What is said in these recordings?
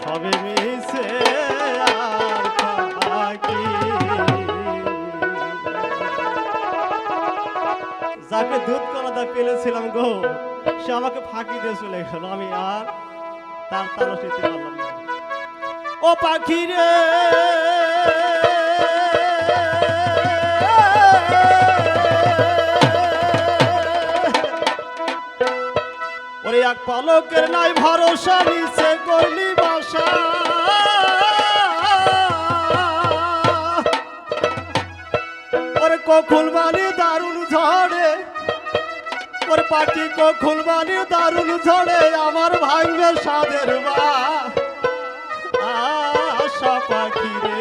সবে মিশে যাকে দুধ কলাদা পেলেছিলাম গো, সে আমাকে ফাঁকি দিয়ে চলে গেল। আমি আর তার তালস নিতে পারলাম ও পাখি রে! ওরে এক পলকের নাই ভরসা নিচে করলি ওরে কখন মানে দারুণ ঝড়ে, ওর পাখি কখন মানে দারুণ ঝড়ে, আমার ভাঙবে সাদের বা আশা পাখি রে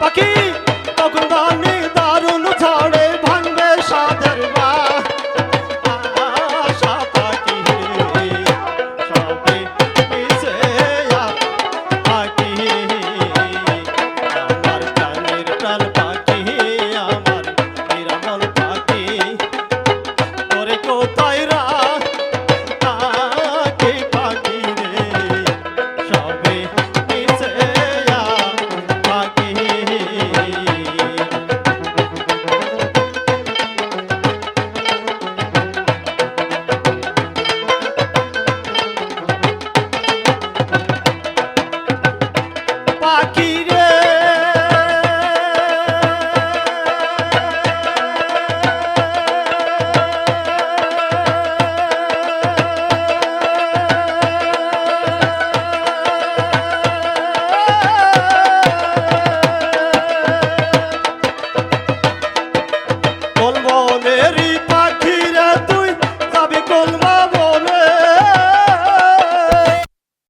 aquí.